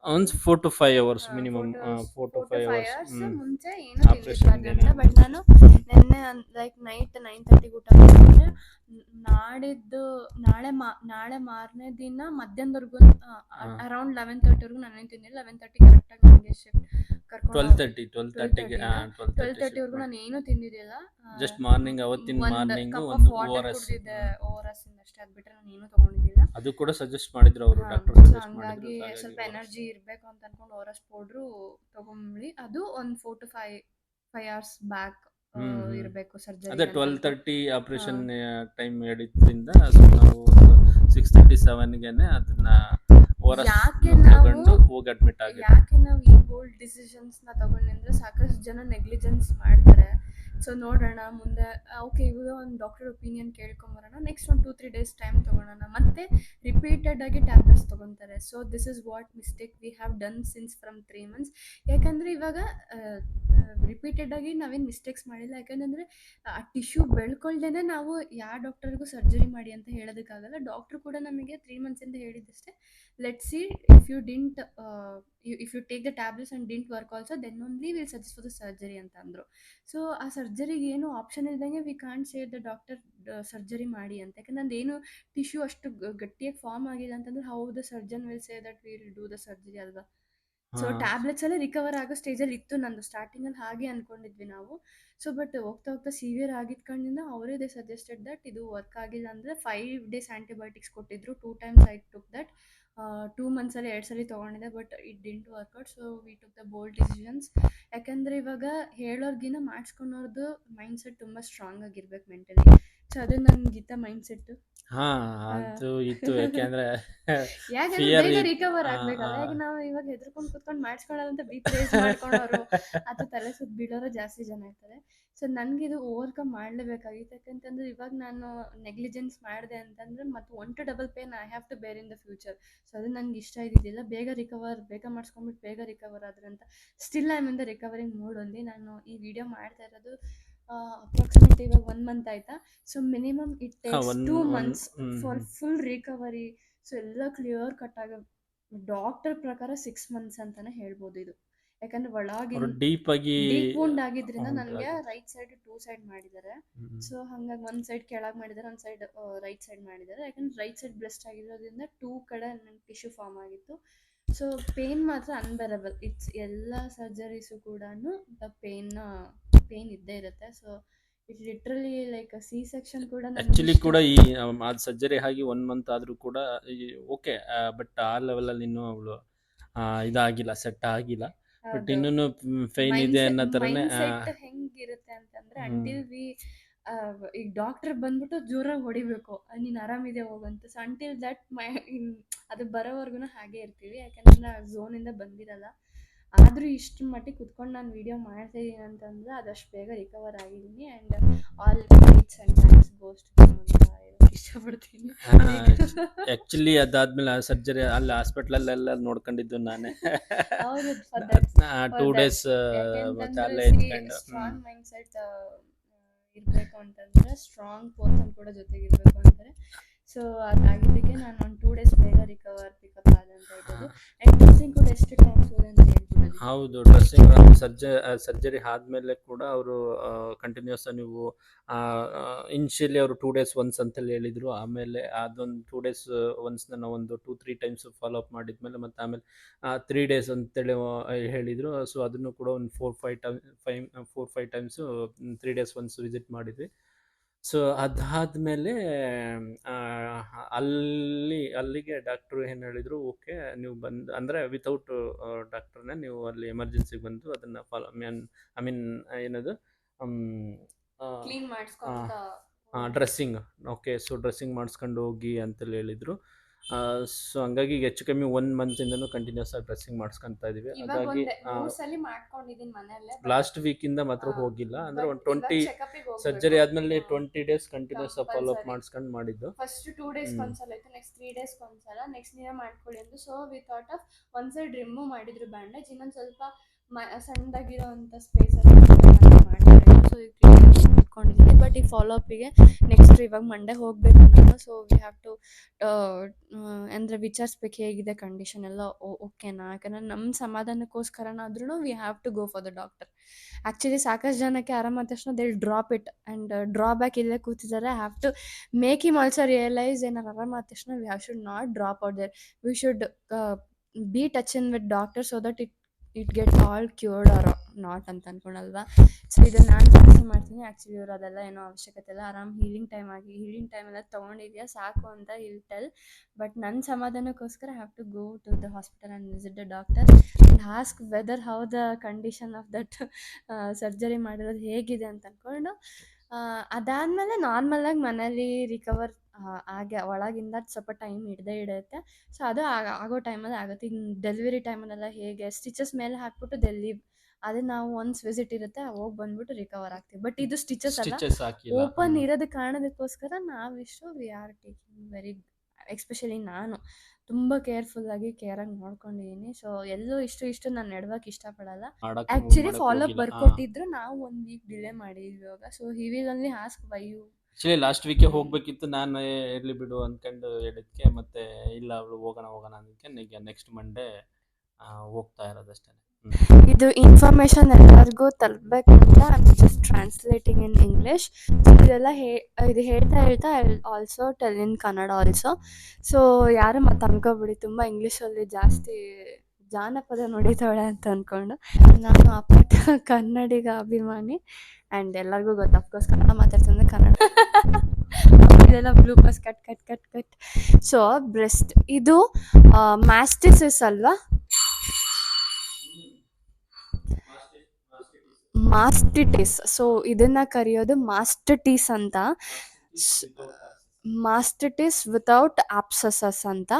ಒಂದು four to five hours minimum four to five hours ಮುಂಚೆ ಏನು ಆಪರೇಷನ್? ಬಟ್ ನಾನು ನಿನ್ನೆ ಲೈಕ್ ನೈಟ್ ನೈನ್ ತರ್ಟಿಗೆ ಊಟ ಮಾಡಿದ್ರೆ ನಾಡಿದ್ದು ನಾಳೆ ಮಾ ನಾಳೆ ಮಾರನೇ ದಿನ ಮಧ್ಯಾಹ್ನದವರೆಗೂ ಅರೌಂಡ್ ಲೆವೆನ್ ತರ್ಟಿವರೆಗೂ ನಾನೇನು ತಿಂದಿಲ್ಲ. ಲೆವೆನ್ ತರ್ಟಿ ಕರೆಕ್ಟಾಗಿ ನನಗೆ ಶಿಫ್ಟ್ ಟ್ವೆಲ್ ಕರ್ಕೊಂಡು ತರ್ಟಿ ಟ್ವೆಲ್ ತರ್ಟಿಗೆ ಟ್ವೆಲ್ ಟ್ವೆಲ್ ತರ್ಟಿವರೆಗೂ ನಾನು ಏನೂ ತಿಂದಿದ್ದಿಲ್ಲ ಜಸ್ಟ್ ಮಾರ್ನಿಂಗ್ ಅವತ್ತಿನ ಒಂದು ಮಾರ್ನಿಂಗ್ ಕಪ್ ಒಂದು of O R water S ಕುಡಿದಿದ್ದೆ O R ಅಷ್ಟೇ ಅದು ನಾನು ಏನೂ ತಗೊಂಡಿದ್ದಿಲ್ಲ. ಅದು ಕೂಡ ಸಜೆಸ್ಟ್ ಮಾಡಿದ್ರು ಅವರು ಡಾಕ್ಟರ್ ಸಜೆಸ್ಟ್ ಹಂಗಾಗಿ ಹಾಗಾಗಿ ಸ್ವಲ್ಪ ಎನರ್ಜಿ ಇರಬೇಕು ಅಂತ ಅನ್ಕೊಂಡು ಓರಸ್ ಪೌಡ್ರು ತಗೊಂಡ್ಬಿಡಿ ಅದು ಒಂದು four to five five hours back. ಇರಬೇಕು ಸರ್ಜರಿ ಅದೇ ಟ್ವೆಲ್ ತರ್ಟಿ ಆಪರೇಷನ್ ಟೈಮ್ ಹೇಳಿದ್ರಿಂದ ನಾವು ಸಿಕ್ಸ್ ತರ್ಟಿ ಸೆವೆನ್ಗೆನೆ ಅದನ್ನ ಯಾಕೆ ತಗೊಂಡು ನಾವು- ಹೋಗಿ ಅಡ್ಮಿಟ್ ಆಗಿದೆ ಯಾಕೆ ನಾವು ಈ ಬೋಲ್ಡ್ ಡಿಸಿಷನ್ಸ್ನ ಅಂದರೆ ಸಾಕಷ್ಟು ಜನ ನೆಗ್ಲಿಜೆನ್ಸ್ ಮಾಡ್ತಾರೆ. ಸೊ ನೋಡೋಣ ಮುಂದೆ ಓಕೆ ಇವಾಗ ಒಂದು ಡಾಕ್ಟರ್ ಒಪಿನಿಯನ್ ಕೇಳ್ಕೊಂಬರೋಣ ನೆಕ್ಸ್ಟ್ ಒಂದು ಟೂ ತ್ರೀ ಡೇಸ್ ಟೈಮ್ ತೊಗೊಳೋಣ ಮತ್ತೆ ರಿಪೀಟೆಡ್ ಆಗಿ tablets ತೊಗೊತಾರೆ. So this is what mistake we have done since from three months ಯಾಕಂದ್ರೆ ಇವಾಗ ರಿಪೀಟೆಡ್ ಆಗಿ ನಾವೇನು ಮಿಸ್ಟೇಕ್ಸ್ ಮಾಡಿಲ್ಲ. ಯಾಕಂದ್ರೆ, ಆ ಟಿಶ್ಯೂ ಬೆಳ್ಕೊಳ್ದೇ ನಾವು ಯಾವ ಡಾಕ್ಟರ್ಗೂ ಸರ್ಜರಿ ಮಾಡಿ ಅಂತ ಹೇಳೋದಕ್ಕಾಗಲ್ಲ. ಡಾಕ್ಟ್ರು ಕೂಡ ನಮಗೆ ತ್ರೀ ಮಂತ್ಸಿಂದ ಹೇಳಿದ್ದಷ್ಟೇ let see if you didn't if you take the tablets and didn't work also then only will suggest for the surgery ಅಂತ ಅಂದರು. ಸೊ ಆ ಸರ್ಜರಿಗೆ ಏನು ಆಪ್ಷನ್ ಇಲ್ದಂಗೆ we can't say the doctor surgery ಮಾಡಿ ಅಂತ. ಯಾಕಂದ್ರೆ ನಂದು ಏನು ಟಿಶ್ಯೂ ಅಷ್ಟು ಗಟ್ಟಿಯಾಗಿ ಫಾರ್ಮ್ ಆಗಿಲ್ಲ ಅಂತಂದ್ರೆ how the surgeon will say that will do the surgery ಅಲ್ವಾ? ಸೊ ಟ್ಯಾಬ್ಲೆಟ್ಸ್ ಎಲ್ಲ ರಿಕವರ್ ಆಗೋ ಸ್ಟೇಜಲ್ಲಿ ಇತ್ತು ನಂದು. ಸ್ಟಾರ್ಟಿಂಗ್ ಅಲ್ಲಿ ಹಾಗೆ ಅನ್ಕೊಂಡಿದ್ವಿ ನಾವು. ಸೊ ಬಟ್ ಹೋಗ್ತಾ ಹೋಗ್ತಾ ಸಿವಿಯರ್ ಆಗಿದ್ಕೊಂಡಿಂದ ಅವರೇ ದೇ ಸಜೆಸ್ಟೆಡ್ ದಟ್ ಇದು ವರ್ಕ್ ಆಗಿಲ್ಲ ಅಂದ್ರೆ ಫೈವ್ ಡೇಸ್ ಆಂಟಿಬಯೋಟಿಕ್ಸ್ ಕೊಟ್ಟಿದ್ರು. Two times I took that two ಮಂತ್ಸಲ್ಲಿ ಎರಡು ಸಲ ತೊಗೊಂಡಿದ್ದೆ but it didn't work out so we took the bold decisions ಯಾಕಂದರೆ ಇವಾಗ ಹೇಳೋರ್ಗಿನ ಮಾಡಿಸ್ಕೊಳೋರ್ದು ಮೈಂಡ್ ಸೆಟ್ ತುಂಬ ಸ್ಟ್ರಾಂಗ್ ಆಗಿರ್ಬೇಕು ಮೆಂಟಲಿ ಅದು ನನಗಿತ್ತ ಮೈಂಡ್ ಸೆಟ್ ಹಾ ಅದು ಇತ್ತು. ಯಾಕೆಂದ್ರೆ ಯಾಕಂದ್ರೆ ಬೇಗ ರಿಕವರ್ ಆಗ್ಬೇಕಲ್ಲ. ಯಾಕೆ ನಾವು ಇವಾಗ ಹೆದರ್ಕೊಂಡು ಕುತ್ಕೊಂಡು ಮಾಡಿಸ್ಕೊಳ್ಳೋದಂತ ಬಿ ಪ್ರೇಸ್ ಮಾಡ್ಕೊಂಡವರು ಅಥವಾ ತಲೆ ಸುತ್ತ ಬೀಳೋರು ಜಾಸ್ತಿ ಜನ ಇರ್ತಾರೆ. ಸೊ ಇದು ಓವರ್ಕಮ್ ಮಾಡಲೇಬೇಕಾಗಿತ್ತು. ಯಾಕಂತಂದ್ರೆ ಇವಾಗ ನಾನು ನೆಗ್ಲಿಜೆನ್ಸ್ ಮಾಡಿದೆ ಅಂತಂದ್ರೆ ಮತ್ತೆ one to double pain I have to bear in the future so ಅದು ನನಗೆ ಇಷ್ಟ ಇದ್ದಿದ್ದಿಲ್ಲ. ಬೇಗ ರಿಕವರ್ ಬೇಗ ಮಾಡಿಸ್ಕೊಂಡ್ಬಿಟ್ಟು ಬೇಗ ರಿಕವರ್ ಆದ್ರೆ ಅಂತ still I in the recovering mood ಅಲ್ಲಿ ನಾನು ಈ ವಿಡಿಯೋ ಮಾಡ್ತಾ ಇರೋದು ಅಪ್ರಾಕ್ಸಿಮೇಟ್ ಇವಾಗ ಒನ್ ಮಂತ್ ಆಯ್ತಾ? So minimum it takes two months for full recovery so ಎಲ್ಲ ಕ್ಲಿಯರ್ ಕಟ್ ಆಗ ಡಾಕ್ಟರ್ ಪ್ರಕಾರ ಸಿಕ್ಸ್ ಮಂತ್ಸ್ ಅಂತಾನೆ ಹೇಳ್ಬೋದು ಇದು. ಯಾಕಂದ್ರೆ ಒಳಗೆ ಡೀಪ್ ಆಗಿ ವೂಂಡ್ ಆಗಿದ್ರಿಂದ ನನಗೆ ರೈಟ್ ಸೈಡ್ ಟೂ ಸೈಡ್ ಮಾಡಿದ್ದಾರೆ. ಸೊ ಹಂಗಾಗಿ ಒಂದ್ ಸೈಡ್ ಕೆಳಗೆ ಮಾಡಿದ್ದಾರೆ ಒಂದ್ ಸೈಡ್ ರೈಟ್ ಸೈಡ್ ಮಾಡಿದ್ದಾರೆ. ಯಾಕಂದ್ರೆ ರೈಟ್ ಸೈಡ್ ಬ್ಲೆಸ್ಟ್ ಆಗಿರೋದ್ರಿಂದ ಟೂ ಕಡೆ ನಂಗೆ ಟಿಶ್ಯೂ ಫಾರ್ಮ್ ಆಗಿತ್ತು. ಸೊ ಪೇನ್ ಮಾತ್ರ ಅನ್ಬೆರಬಲ್ ಇಟ್ಸ್ ಎಲ್ಲ ಸರ್ಜರೀಸು ಕೂಡ ಪೇನ್ ಪೇನ್ ಇದ್ದೇ ಇರುತ್ತೆ. So it literally like C section ಕೂಡ ಆಕ್ಚುಲಿ ಕೂಡ ಈ ಅದು ಸರ್ಜರಿ ಆಗಿ ಒನ್ ಮಂತ್ ಆದ್ರೂ ಕೂಡ ಓಕೆ ಬಟ್ ಆ ಲೆವೆಲಲ್ಲಿ ಇನ್ನೂ ಅವಳು ಇದಾಗಿಲ್ಲ ಸೆಟ್ ಆಗಿಲ್ಲ. ಬಟ್. ಇನ್ನೂ ಫೈನ್ ಇದೆ ಅನ್ನೋ ಥರನೇ mindset ಹೆಂಗಿರುತ್ತೆ ಅಂತಂದ್ರೆ ಅಂಟಿಲ್ ವಿ ಈಗ ಡಾಕ್ಟರ್ ಬಂದ್ಬಿಟ್ಟು ಜೋರಾಗಿ ಹೊಡಿಬೇಕು. ನೀನ್ ಆರಾಮಿದೆ ಹೋಗಂತ ಸೊ ಅಂಟಿಲ್ ದಟ್ ಮೈ ಅದು ಬರೋವರೆಗೂ ಹಾಗೆ ಇರ್ತೀವಿ. ಯಾಕಂದ್ರೆ ನಾ ಝೋನಿಂದ ಬಂದಿರಲ್ಲ. ಆದ್ರೂ ಇಷ್ಟು ಮಟ್ಟಿಗೆ ಕುತ್ಕೊಂಡು ನಾನು ವಿಡಿಯೋ ಮಾಡ್ತಾ ಇದ್ದೀನಿ ಅಂತಂದ್ರೆ ಅದಷ್ಟು ಬೇಗ ರಿಕವರ್ ಆಗಿದ್ದೀನಿ and all credits and thanks goes ಅಂತ ಇಷ್ಟಪಡ್ತೀನಿ. ಆ್ಯಕ್ಚುಲಿ ಅದಾದ್ಮೇಲೆ ಸರ್ಜರಿ ಅಲ್ಲಿ ಹಾಸ್ಪಿಟ್ಲಲ್ಲೆಲ್ಲ ನೋಡ್ಕೊಂಡಿದ್ದು ನಾನೇ. ಟೂ ಡೇಸ್ ಮತ್ತೆ ಅಲ್ಲೇ ಇದ್ಕೊಂಡು ಸ್ಟ್ರಾಂಗ್ ಮೈಂಡ್ ಸೆಟ್ ಇರಬೇಕು ಅಂತಂದ್ರೆ ಸ್ಟ್ರಾಂಗ್ ಪರ್ಸನ್ ಕೂಡ ಜೊತೆಗೆ ಇರಬೇಕು ಅಂತಾರೆ ಸೊ ಅದಾಗಿದ್ದಕ್ಕೆ ನಾನು ಹೌದು ಡ್ರೆಸ್ಸಿಂಗ್ ಸರ್ಜ ಸರ್ಜರಿ ಆದ್ಮೇಲೆ ಕೂಡ ಅವರು ಕಂಟಿನ್ಯೂಸ್ ನೀವು ಇನ್ಶಿಯಲಿ ಅವರು ಟೂ ಡೇಸ್ ಒನ್ಸ್ ಅಂತೇಳಿ ಹೇಳಿದ್ರು. ಆಮೇಲೆ ಅದೊಂದು ಟೂ ಡೇಸ್ ಒನ್ಸ್ ಒಂದು two three times follow up ಮಾಡಿದ್ಮೇಲೆ ಮತ್ತೆ ಆಮೇಲೆ ತ್ರೀ ಡೇಸ್ ಅಂತೇಳಿ ಹೇಳಿದ್ರು. ಸೊ ಅದನ್ನು ಕೂಡ ಒಂದು four five time five four five times three days once visit ಮಾಡಿದ್ವಿ. ಸೊ ಅದಾದಮೇಲೆ ಅಲ್ಲಿ ಅಲ್ಲಿಗೆ ಡಾಕ್ಟ್ರು ಏನು ಹೇಳಿದರು ಓಕೆ ನೀವು ಬಂದು ಅಂದರೆ ವಿತೌಟ್ ಡಾಕ್ಟ್ರನ್ನೇ ನೀವು ಅಲ್ಲಿ ಎಮರ್ಜೆನ್ಸಿಗೆ ಬಂದು ಅದನ್ನು ಫಾಲೋ ಮೀನ್ ಐ ಮೀನ್ ಏನದು ಡ್ರೆಸ್ಸಿಂಗ್ ಓಕೆ ಸೊ ಡ್ರೆಸ್ಸಿಂಗ್ ಮಾಡಿಸ್ಕೊಂಡು ಹೋಗಿ ಅಂತೇಳಿ ಹೇಳಿದರು. ಸೊ ಹಂಗಾಗಿ ಈಗ ಹೆಚ್ಚು ಕಮ್ಮಿ ಒನ್ ಮಂತಿಂದನೂ ಕಂಟಿನ್ಯೂಸ್ ಆಗಿ ಡ್ರೆಸ್ಸಿಂಗ್ ಮಾಡಿಸ್ಕೊಂತ ಇದೀವಿ ಹಾಗಾಗಿ ಲಾಸ್ಟ್ ವೀಕಿಂದ ಮಾತ್ರ ಹೋಗಿಲ್ಲ ಅಂದ್ರೆ ಒಂದ್ ಟ್ವೆಂಟಿ. ಸರ್ಜರಿ ಆದ್ಮೇಲೆ. Twenty days continuous follow up ಮಾಡ್ಸ್ಕೊಂಡು ಮಾಡಿದ್ದು ಫಸ್ಟ್ ಟೂ ಡೇಸ್. ಒಂದ್ಸಲ ಆಯ್ತು ನೆಕ್ಸ್ಟ್ ತ್ರೀ ಡೇಸ್ ಒಂದ್ಸಲ ನೆಕ್ಸ್ಟ್ ನೀವೇ ಮಾಡ್ಕೊಳ್ಳಿ ಅಂತ so we thought of one side remove ಮಾಡಿದ್ರು ಬ್ಯಾಂಡೇಜ್ ಇನ್ನೊಂದು ಸ್ವಲ್ಪ ಸಣ್ಣದಾಗಿರೋ ಅಂತ ಸ್ಪೇಸ್ ಅಲ್ಲಿ ಮಾಡ್ಕೊಂಡಿದ್ರು ಸೊ ಇಟ್ಕೊಂಡಿದ್ದೀನಿ ಬಟ್ ಈ ಫಾಲೋ ಅಪ್ಪಿಗೆ ನೆಕ್ಸ್ಟ್ ಇವಾಗ ಮಂಡೇ ಹೋಗ್ಬೇಕು ನಾನು ಸೊ ವಿ ಹ್ಯಾವ್ ಟು ಅಂದರೆ ವಿಚಾರಿಸ್ಬೇಕು ಹೇಗಿದೆ ಕಂಡೀಷನ್ ಎಲ್ಲ. ಓಕೆನಾ ಯಾಕಂದ್ರೆ ನಮ್ಮ ಸಮಾಧಾನಕ್ಕೋಸ್ಕರನಾದ್ರೂ we have to go for the doctor actually ಸಾಕಷ್ಟು ಜನಕ್ಕೆ ಆರಾಮಾದ ತಕ್ಷಣ they drop it and drawback ಇಲ್ಲೇ ಕೂತಿದ್ದಾರೆ have to make him also realise ಏನಾರು ಆರಾಮಾದ ತಕ್ಷಣ we have should not drop out there we should be touch in with doctor so that it it get all cured or not ಅಂತ ಅನ್ಕೊಳಲ್ವಾ ಸೊ ಇದನ್ನ ನಾನು ಜಾಸ್ತಿ ಮಾಡ್ತೀನಿ. ಆ್ಯಕ್ಚುಲಿ ಇವರು ಅದೆಲ್ಲ ಏನೋ ಅವಶ್ಯಕತೆ ಇಲ್ಲ. ಆರಾಮ್ ಹೀಲಿಂಗ್ ಟೈಮ್ ಆಗಿ ಹೀಲಿಂಗ್ ಟೈಮ್ ಎಲ್ಲ ತೊಗೊಂಡಿದ್ಯಾ? ಸಾಕು ಅಂತ ಇಲ್ ಟೆಲ್ ಬಟ್ ನನ್ನ ಸಮಾಧಾನಕ್ಕೋಸ್ಕರ have to go to the hospital and visit the doctor and ask whether how the condition of that surgery ಮಾಡಿರೋದು ಹೇಗಿದೆ ಅಂತ ಅಂದ್ಕೊಂಡು ಅದಾದಮೇಲೆ ನಾರ್ಮಲಾಗಿ ಮನೇಲಿ ರಿಕವರ್ ಆಗ್ಯ ಒಳಗಿಂದ ಸ್ವಲ್ಪ ಟೈಮ್ ಹಿಡ್ದೇ ಹಿಡಿಯುತ್ತೆ ಸೊ ಅದು ಆಗ- ಟೈಮಲ್ಲಿ ಆಗುತ್ತೆ. ಇನ್ನು ಡೆಲಿವರಿ ಟೈಮಲ್ಲೆಲ್ಲ ಹೇಗೆ? ಸ್ಟಿಚಸ್ ಮೇಲೆ ಹಾಕ್ಬಿಟ್ಟು ಡೆಲ್ಲಿ ಅದು ನಾವು ಒನ್ಸ್ ವಿಸಿಟ್ ಇರುತ್ತೆ ಹೋಗಿ ಬಂದ್ಬಿಟ್ಟು ರಿಕವರ್ ಆಗ್ತೀವಿ. ಬಟ್ ಇದು ಸ್ಟಿಚಸ್ ಅಲ್ಲ. ಸ್ಟಿಚಸ್ ಹಾಕಿಲ್ಲ. ಓಪನ್ ಇರೋದ ಕಾರಣದಕ್ಕೋಸ್ಕರ ನಾವಿಷ್ಟು we are taking very especially ನಾನು ತುಂಬ ಕೇರ್ ಆಗಿ ನೋಡ್ಕೊಂಡಿದ್ದೀನಿ ಸೊ ಎಲ್ಲೂ ಇಷ್ಟು ಇಷ್ಟು ನಾನು ನಡ್ವಾಕ್ ಇಷ್ಟಪಡಲ್ಲ. ಪಡಲ್ಲ ಆಕ್ಚುಲಿ ಫಾಲೋ ಅಪ್ ಬರ್ಕೊಟ್ಟಿದ್ರು ನಾವು ಒಂದ್ ವೀಕ್ ಡಿಲೇ ಮಾಡಿದ್ವಿ ಇವಾಗ. So he will only ask you actually last ವೀಕೆ ಹೋಗ್ಬೇಕಿತ್ತು ನಾನು ಇರ್ಲಿ ಬಿಡು ಅನ್ಕೊಂಡು ಹೇಳಿದ್ಕೆ ಮತ್ತೆ ಇಲ್ಲ ಅವಳು ಹೋಗೋಣ ಹೋಗೋಣ ಅಂದಕ್ಕೆ ನೆಕ್ಸ್ಟ್ ಮಂಡೇ ಹೋಗ್ತಾ ಇರೋದಷ್ಟೇ ಇದು ಇನ್ಫಾರ್ಮೇಶನ್ ಎಲ್ಲರಿಗೂ ತಲುಪಬೇಕಂತ I just translating in English ಇದೆಲ್ಲ ಹೇ, ಇದು ಹೇಳ್ತಾ ಹೇಳ್ತಾ also tell in Kannada also so ಯಾರು ಮತ್ತೆ ಅನ್ಕೋಬಿಡಿ ತುಂಬ ಇಂಗ್ಲೀಷಲ್ಲಿ ಜಾಸ್ತಿ ಜಾನಪದ ನುಡಿತಾಳೆ ಅಂತ ಅಂದ್ಕೊಂಡು ನಾನು ಅಪ್ಪಟ ಕನ್ನಡಿಗ ಅಭಿಮಾನಿ ಆ್ಯಂಡ್ ಎಲ್ಲರಿಗೂ ಗೊತ್ತು. ಅಫ್ಕೋರ್ಸ್ ಕನ್ನಡ ಮಾತಾಡ್ತಂದ್ರೆ ಕನ್ನಡ. ಇದೆಲ್ಲ bloopers cut cut cut cut so breast ಇದು ಮ್ಯಾಸ್ಟಿಸಸ್ ಅಲ್ವಾ? ಮಾಸ್ಟಿಟಿಸ್ ಸೊ ಇದನ್ನ ಕರೆಯೋದು ಮಾಸ್ಟಿಟಿಸ್ ಅಂತ. ಮಾಸ್ಟಿಟಿಸ್ ವಿತೌಟ್ ಆಪ್ಸಸಸ್ ಅಂತ.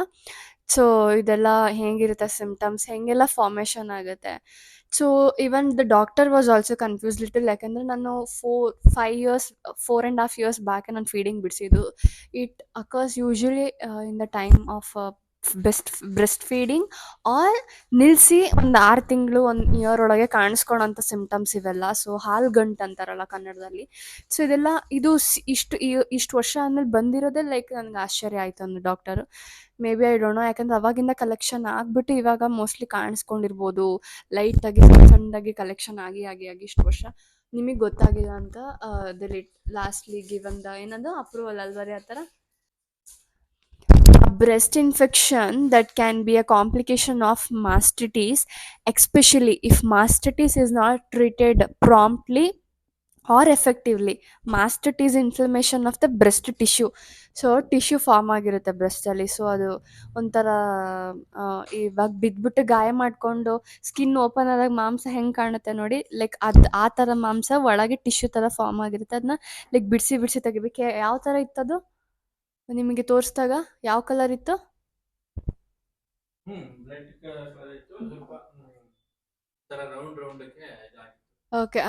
ಸೊ ಇದೆಲ್ಲ ಹೇಗಿರುತ್ತೆ ಸಿಮ್ಟಮ್ಸ್ ಹೆಂಗೆಲ್ಲ ಫಾರ್ಮೇಷನ್ ಆಗುತ್ತೆ. So even the doctor was also confuse little ಯಾಕಂದರೆ ನಾನು four five years four and half years back ನಾನು feeding ಬಿಡಿಸಿದ್ದು. It occurs usually in the time of best breast feeding or ನಿಲ್ಲಿಸಿ ಒಂದು ಆರು ತಿಂಗಳು, ಒಂದು ಇಯರ್ ಒಳಗೆ ಕಾಣಿಸ್ಕೊಳ್ಳೋಂಥ ಸಿಂಪ್ಟಮ್ಸ್ ಇವೆಲ್ಲ. ಸೊ, ಹಾಲು ಗಂಟು ಅಂತಾರಲ್ಲ ಕನ್ನಡದಲ್ಲಿ. ಸೊ, ಇದೆಲ್ಲ ಇದು ಇಷ್ಟು ಇಷ್ಟು ವರ್ಷ ಆದಮೇಲೆ ಬಂದಿರೋದೇ ಲೈಕ್ ನನಗೆ ಆಶ್ಚರ್ಯ ಆಯಿತು ಅಂದು doctor. Maybe I don't know, ಯಾಕಂದ್ರೆ ಅವಾಗಿಂದ ಕಲೆಕ್ಷನ್ ಆಗಿಬಿಟ್ಟು ಇವಾಗ ಮೋಸ್ಟ್ಲಿ ಕಾಣಿಸ್ಕೊಂಡಿರ್ಬೋದು. ಲೈಟಾಗಿ, ಸಣ್ಣ ಸಣ್ಣದಾಗಿ ಕಲೆಕ್ಷನ್ ಆಗಿ ಆಗಿ ಆಗಿ ಇಷ್ಟು ವರ್ಷ. ನಿಮಗೆ ಗೊತ್ತಾಗಿಲ್ಲ ಅಂತ ದ ಲಾಸ್ಟ್ಲಿ ಗಿವನ್ ದ ಏನದು, ಅಪ್ರೂವಲ್ ಅಲ್ವರಿ ಆ ಥರ. Breast infection that can be a complication of mastitis especially if mastitis is not treated promptly or effectively mastitis inflammation of the breast tissue so tissue form ಆಗಿರುತ್ತೆ ಬ್ರೆಸ್ಟಲ್ಲಿ ಸೊ ಅದು ಒಂಥರ ಇವಾಗ ಬಿದ್ದುಬಿಟ್ಟು ಗಾಯ ಮಾಡಿಕೊಂಡು ಸ್ಕಿನ್ ಓಪನ್ ಆದಾಗ ಮಾಂಸ ಹೆಂಗೆ ಕಾಣುತ್ತೆ ನೋಡಿ ಲೈಕ್ ಅದು ಆ ಥರ ಮಾಂಸ ಒಳಗೆ ಟಿಶ್ಯೂ ಥರ ಫಾರ್ಮ್ ಆಗಿರುತ್ತೆ ಅದನ್ನ ಲೈಕ್ ಬಿಡಿಸಿ ಬಿಡಿಸಿ ತೆಗಿಬೇಕು ಯಾವ ಥರ ಇತ್ತದು ನಿಮಗೆ ತೋರಿಸಿದಾಗ ಯಾವ ಕಲರ್ ಇತ್ತು? ಹ್ಮ್ ಬ್ಲಡ್ ಕಲರ್ ಇತ್ತು ಸ್ವಲ್ಪ ತರ ರೌಂಡ್ ರೌಂಡಕ್ಕೆ ಓಕೆ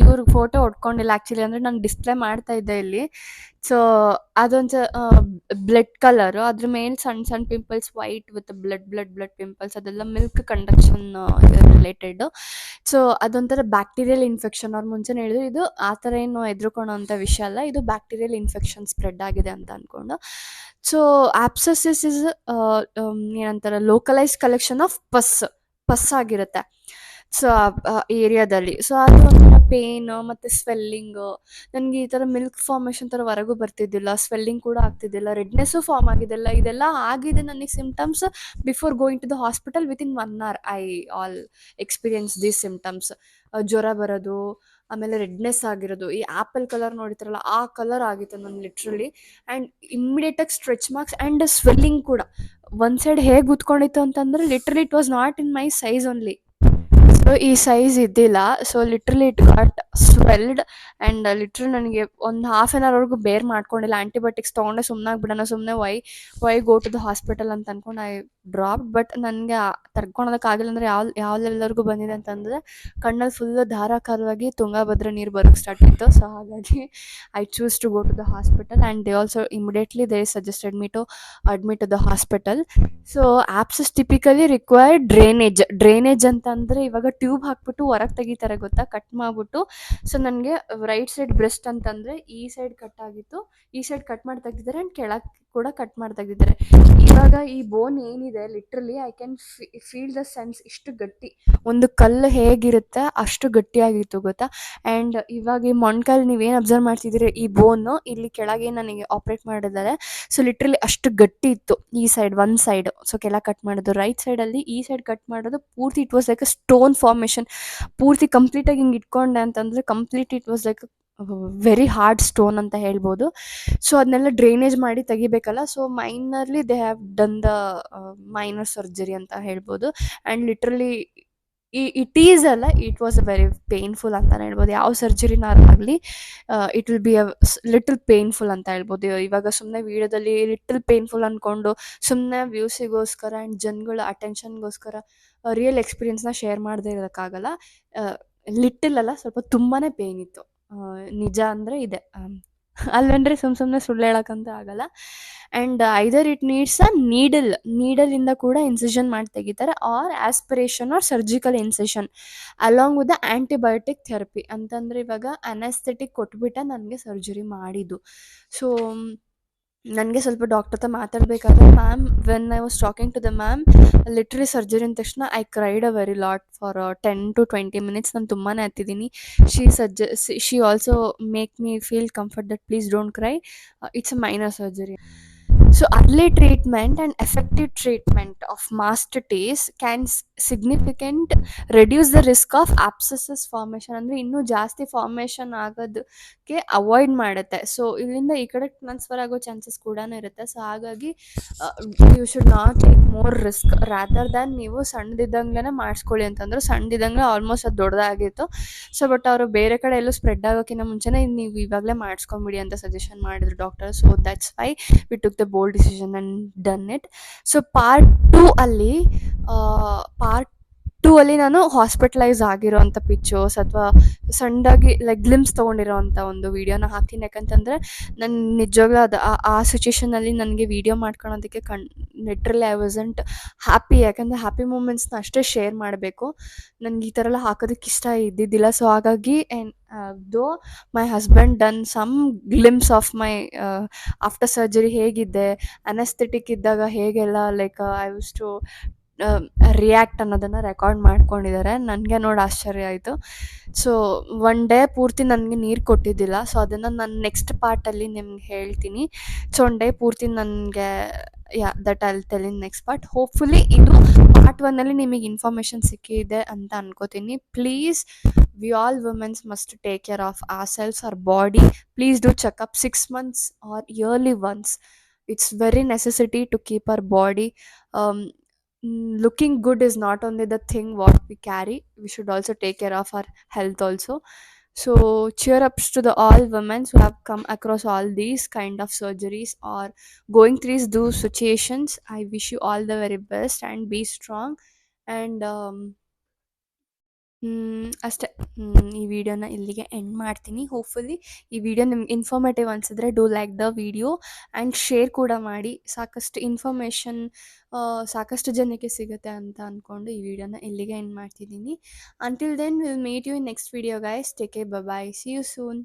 ಇವ್ರಿಗೆ ಫೋಟೋ ಹೊಡ್ಕೊಂಡಿಲ್ಲ ಆ್ಯಕ್ಚುಲಿ ಅಂದರೆ ನಾನು ಡಿಸ್ಪ್ಲೇ ಮಾಡ್ತಾ ಇದ್ದೆ ಇಲ್ಲಿ. ಸೊ ಅದೊಂದು ಬ್ಲಡ್ ಕಲರು ಅದ್ರ ಮೇಲೆ ಸಣ್ಣ ಸಣ್ಣ pimples white with blood blood blood pimples ಅದೆಲ್ಲ ಮಿಲ್ಕ್ ಕಂಡಕ್ಷನ್ ರಿಲೇಟೆಡ್ ಸೊ ಅದೊಂಥರ ಬ್ಯಾಕ್ಟೀರಿಯಲ್ ಇನ್ಫೆಕ್ಷನ್ ಅವ್ರು ಮುಂಚೆನೇ ಹೇಳಿದ್ರು ಇದು ಆ ಥರ ಏನು ಎದುರುಕೊಳ್ಳೋ ಅಂಥ ವಿಷಯ ಅಲ್ಲ, ಇದು ಬ್ಯಾಕ್ಟೀರಿಯಲ್ ಇನ್ಫೆಕ್ಷನ್ ಸ್ಪ್ರೆಡ್ ಆಗಿದೆ ಅಂತ ಅಂದ್ಕೊಂಡು ಸೊ ಆಪ್ಸಸಿಸ್ ಇಸ್ ಏನಂತಾರೆ localise collection of pus pus ಆಗಿರುತ್ತೆ. ಸೊ, ಆ ಏರಿಯಾದಲ್ಲಿ. ಸೊ, ಅದು ಒಂಥರ ಪೇನ್ ಮತ್ತು ಸ್ವೆಲ್ಲಿಂಗು ನನಗೆ ಈ ಥರ ಮಿಲ್ಕ್ ಫಾರ್ಮೇಷನ್ ಥರ ಹೊರಗೂ ಬರ್ತಿದ್ದಿಲ್ಲ. ಸ್ವೆಲ್ಲಿಂಗ್ ಕೂಡ ಆಗ್ತಿದ್ದಿಲ್ಲ. ರೆಡ್ನೆಸ್ಸು ಫಾರ್ಮ್ ಆಗಿದ್ದಿಲ್ಲ. ಇದೆಲ್ಲ ಆಗಿದೆ ನನಗೆ symptoms before going to the hospital within one hour I all experience these symptoms ಜ್ವರ ಬರೋದು, ಆಮೇಲೆ ರೆಡ್ನೆಸ್ ಆಗಿರೋದು. ಈ ಆ್ಯಪಲ್ ಕಲರ್ ನೋಡಿದ್ರಲ್ಲ, ಆ ಕಲರ್ ಆಗಿತ್ತು ನನ್ನ ಲಿಟ್ರಲಿ ಆ್ಯಂಡ್ ಇಮ್ಮಿಡಿಯೇಟಾಗಿ ಸ್ಟ್ರೆಚ್ ಮಾರ್ಕ್ಸ್ ಆ್ಯಂಡ್ ಸ್ವೆಲ್ಲಿಂಗ್ ಕೂಡ. ಒಂದು ಸೈಡ್ ಹೇಗೆ ಕೂತ್ಕೊಂಡಿತ್ತು ಅಂತಂದರೆ literally it was not in my size only so ಈ ಸೈಜ್ ಇದ್ದಿಲ್ಲ. So literally it got swelled and literally ನನಗೆ ಒಂದು ಹಾಫ್ ಆನ್ ಅವರ್ವರೆಗೂ ಬೇರ್ ಮಾಡ್ಕೊಂಡಿಲ್ಲ. ಆ್ಯಂಟಿಬಯೋಟಿಕ್ಸ್ ತೊಗೊಂಡೆ ಸುಮ್ಮನೆ ಬಿಡೋಣ ಸುಮ್ಮನೆ why why go to the hospital ಅಂತ ಅಂದ್ಕೊಂಡು ಐ ಡ್ರಾಪ್ ಬಟ್ ನನಗೆ ತರ್ಕೊಳೋದಕ್ಕಾಗಿಲ್ಲ ಅಂದರೆ ಯಾವ ಯಾವ ಲೆವೆಲ್ವರೆಗೂ ಬಂದಿದೆ ಅಂತಂದರೆ ಕಣ್ಣಲ್ಲಿ ಫುಲ್ ಧಾರಾಕಾರವಾಗಿ ತುಂಗಾಭದ್ರ ನೀರು ಬರೋಕ್ಕೆ ಸ್ಟಾರ್ಟ್ ಆಯಿತು. ಸೊ ಹಾಗಾಗಿ I choose to go to the hospital and they also immediately they suggested me to admit to the hospital so abscess typically require drainage drainage ಅಂತಂದರೆ ಇವಾಗ ಟ್ಯೂಬ್ ಹಾಕ್ಬಿಟ್ಟು ಹೊರಗೆ ತೆಗಿತಾರೆ ಗೊತ್ತಾ? ಕಟ್ ಮಾಡಿಬಿಟ್ಟು. ಸೊ ನನಗೆ ರೈಟ್ ಸೈಡ್ ಬ್ರೆಸ್ಟ್ ಅಂತಂದರೆ ಈ ಸೈಡ್ ಕಟ್ ಆಗಿತ್ತು. ಈ ಸೈಡ್ ಕಟ್ ಮಾಡಿ ತೆಗ್ದಿದ್ದಾರೆ ಆ್ಯಂಡ್ ಕೆಳಗೆ ಕೂಡ ಕಟ್ ಮಾಡಿ ತೆಗ್ದಿದ್ದಾರೆ ಇವಾಗ ಈ ಬೋನ್ ಏನಿದೆ literally I can feel the sense ಇಷ್ಟು ಗಟ್ಟಿ. ಒಂದು ಕಲ್ಲು ಹೇಗಿರುತ್ತೆ ಅಷ್ಟು ಗಟ್ಟಿಯಾಗಿತ್ತು ಗೊತ್ತಾ? ಆ್ಯಂಡ್ ಇವಾಗ ಈ ಮೊಣ್ಕಲ್ಲಿ ನೀವೇನು ಅಬ್ಸರ್ವ್ ಮಾಡ್ತಿದ್ದೀರಿ ಈ ಬೋನು ಇಲ್ಲಿ ಕೆಳಗೆ ನನಗೆ ಆಪ್ರೇಟ್ ಮಾಡಿದ್ದಾರೆ. ಸೊ ಲಿಟ್ರಲಿ ಅಷ್ಟು ಗಟ್ಟಿ ಇತ್ತು ಈ ಸೈಡ್ ಒನ್ ಸೈಡ್ ಸೊ ಕೆಳ ಕಟ್ ಮಾಡೋದು ರೈಟ್ ಸೈಡಲ್ಲಿ ಈ ಸೈಡ್ ಕಟ್ ಮಾಡೋದು, ಪೂರ್ತಿ it was like a stone formation ಪೂರ್ತಿ ಕಂಪ್ಲೀಟಾಗಿ ಹಿಂಗೆ ಇಟ್ಕೊಂಡೆ ಅಂತಂದರೆ complete it was like very hard stone ಅಂತ ಹೇಳ್ಬೋದು. ಸೊ ಅದನ್ನೆಲ್ಲ ಡ್ರೈನೇಜ್ ಮಾಡಿ ತೆಗಿಬೇಕಲ್ಲ so minorly they have done the minor surgery ಅಂತ ಹೇಳ್ಬೋದು. ಆ್ಯಂಡ್ ಲಿಟ್ರಲಿ ಈ ಇಟ್ ಈಸ್ ಅಲ್ಲ it was a very painful ಅಂತ ಹೇಳ್ಬೋದು. ಯಾವ ಸರ್ಜರಿನಾಗಲಿ it will be a little painful ಅಂತ ಹೇಳ್ಬೋದು. ಇವಾಗ ಸುಮ್ಮನೆ ವೀಡಿಯೋದಲ್ಲಿ ಲಿಟಲ್ ಪೇನ್ಫುಲ್ ಅಂದ್ಕೊಂಡು ಸುಮ್ಮನೆ ವ್ಯೂಸಿಗೋಸ್ಕರ ಆ್ಯಂಡ್ ಜನಗಳ ಅಟೆನ್ಷನ್ಗೋಸ್ಕರ ರಿಯಲ್ ಎಕ್ಸ್ಪೀರಿಯನ್ಸ್ನ ಶೇರ್ ಮಾಡದೇ ಇರೋಕ್ಕಾಗಲ್ಲ. ಲಿಟಲ್ ಅಲ್ಲ, ಸ್ವಲ್ಪ ತುಂಬಾ ಪೇನ್ ಇತ್ತು. ನಿಜ ಅಂದರೆ ಇದೆ. ಅಲ್ಲಂದರೆ ಸುಮ್ ಸುಮ್ಮನೆ ಸುಳ್ಳು ಹೇಳೋಕ್ಕಂತೂ ಆಗಲ್ಲ. And either it needs a needle ನೀಡಲಿಂದ ಕೂಡ ಇನ್ಸಿಷನ್ ಮಾಡಿ ತೆಗಿತಾರೆ or aspiration or surgical incision along with the antibiotic therapy ಅಂತಂದರೆ ಇವಾಗ ಅನೆಸ್ಥೆಟಿಕ್ ಕೊಟ್ಬಿಟ್ಟ ನನಗೆ ಸರ್ಜರಿ ಮಾಡಿದ್ದು. ಸೊ ನನಗೆ ಸ್ವಲ್ಪ ಡಾಕ್ಟರ್ ಹತ್ರ ಮಾತಾಡಬೇಕಾದ್ರೆ ma'am when I was talking to the ma'am literally surgery ಅಂದ ತಕ್ಷಣ I cried a very lot for ten to twenty minutes ನಾನು ತುಂಬಾ ಹತ್ತಿದ್ದೀನಿ. She ಸಜ್ಜ she also make me feel comfort that please don't cry it's a minor surgery so early treatment and effective treatment of mastitis can significant reduce the risk of abscesses formation. ಅಂದರೆ ಇನ್ನೂ ಜಾಸ್ತಿ ಫಾರ್ಮೇಷನ್ ಆಗೋದಕ್ಕೆ ಅವಾಯ್ಡ್ ಮಾಡುತ್ತೆ. ಸೊ ಇಲ್ಲಿಂದ ಈ ಕಡೆ ಟ್ರಾನ್ಸ್ಫರ್ ಆಗೋ ಚಾನ್ಸಸ್ ಕೂಡ ಇರುತ್ತೆ. ಸೊ ಹಾಗಾಗಿ you should not take more risk rather than ನೀವು ಸಣ್ಣದಿದ್ದಂಗ್ಲೇ ಮಾಡಿಸ್ಕೊಳ್ಳಿ ಅಂತಂದ್ರೆ ಸಣ್ಣದಿದ್ದಂಗೆ ಆಲ್ಮೋಸ್ಟ್ ಅದು ದೊಡ್ಡದಾಗಿತ್ತು. ಸೊ ಬಟ್ ಅವರು ಬೇರೆ ಕಡೆ ಎಲ್ಲೂ ಸ್ಪ್ರೆಡ್ ಆಗೋಕ್ಕಿಂತ ಮುಂಚೆನೇ ನೀವು ಇವಾಗಲೇ ಮಾಡಿಸ್ಕೊಂಬಿಡಿ ಅಂತ ಸಜೆಷನ್ ಮಾಡಿದ್ರು doctor so that's why we took the bold decision and done it so part two ಅಲ್ಲಿ ಪಾರ್ಟ್ ಟೂ ಅಲ್ಲಿ ನಾನು ಹಾಸ್ಪಿಟಲೈಸ್ ಆಗಿರೋಂಥ ಪಿಕ್ಚರ್ಸ್ ಅಥವಾ ಸಣ್ಣದಾಗಿ ಲೈಕ್ ಗ್ಲಿಮ್ಸ್ ತೊಗೊಂಡಿರೋಂಥ ಒಂದು ವೀಡಿಯೋನ ಹಾಕ್ತೀನಿ. ಯಾಕಂತಂದರೆ ನಾನು ನಿಜವಾಗ್ಲೂ ಅದು ಆ ಆ ಸಿಚುಯೇಷನಲ್ಲಿ ನನಗೆ ವೀಡಿಯೋ ಮಾಡ್ಕೊಳೋದಕ್ಕೆ ಕಣ್ ಲಿಟ್ರಲಿ ಐ ವಾಸಂಟ್ ಹ್ಯಾಪಿ ಯಾಕಂದರೆ ಹ್ಯಾಪಿ ಮೂಮೆಂಟ್ಸ್ನ ಅಷ್ಟೇ ಶೇರ್ ಮಾಡಬೇಕು. ನನಗೆ ಈ ಥರ ಎಲ್ಲ ಹಾಕೋದಕ್ಕೆ ಇಷ್ಟ ಇದ್ದಿದ್ದಿಲ್ಲ. ಸೊ ಹಾಗಾಗಿ and though my husband done some glimpse of my after surgery ಹೇಗಿದೆ ಅನೆಸ್ಥೆಟಿಕ್ ಇದ್ದಾಗ ಹೇಗೆಲ್ಲ like I use to react ಅನ್ನೋದನ್ನು ರೆಕಾರ್ಡ್ ಮಾಡ್ಕೊಂಡಿದ್ದಾರೆ. ನನಗೆ ನೋಡಿ ಆಶ್ಚರ್ಯ ಆಯಿತು. ಸೊ ಒನ್ ಡೇ ಪೂರ್ತಿ ನನಗೆ ನೀರು ಕೊಟ್ಟಿದ್ದಿಲ್ಲ. ಸೊ ಅದನ್ನು ನಾನು ನೆಕ್ಸ್ಟ್ ಪಾರ್ಟಲ್ಲಿ ನಿಮ್ಗೆ ಹೇಳ್ತೀನಿ. ಸೊ ಒನ್ ಡೇ ಪೂರ್ತಿ ನನಗೆ yeah that I'll tell in next part hopefully ಇದು ಪಾರ್ಟ್ ಒನ್ನಲ್ಲಿ ನಿಮಗೆ ಇನ್ಫಾರ್ಮೇಷನ್ ಸಿಕ್ಕಿದೆ ಅಂತ ಅನ್ಕೋತೀನಿ. Please we all womens must take care of ourselves our body please do checkup six months or yearly once it's very necessity to keep our body looking good is not only the thing what we carry we should also take care of our health also. So cheer ups to the all women who have come across all these kind of surgeries or going through those situations. I wish you all the very best and be strong and um, ಅಷ್ಟೇ. ಈ ವಿಡಿಯೋನ ಇಲ್ಲಿಗೆ ಎಂಡ್ ಮಾಡ್ತೀನಿ. ಹೋಪ್ಫುಲಿ ಈ ವಿಡಿಯೋ ನಿಮ್ಗೆ ಇನ್ಫಾರ್ಮೇಟಿವ್ ಅನಿಸಿದ್ರೆ do like the video and share ಕೂಡ ಮಾಡಿ. ಸಾಕಷ್ಟು ಇನ್ಫಾರ್ಮೇಷನ್ ಸಾಕಷ್ಟು ಜನಕ್ಕೆ ಸಿಗುತ್ತೆ ಅಂತ ಅಂದ್ಕೊಂಡು ಈ ವಿಡಿಯೋನ ಇಲ್ಲಿಗೆ ಎಂಡ್ ಮಾಡ್ತಿದ್ದೀನಿ. Until then will meet you in next video guys take bye see you soon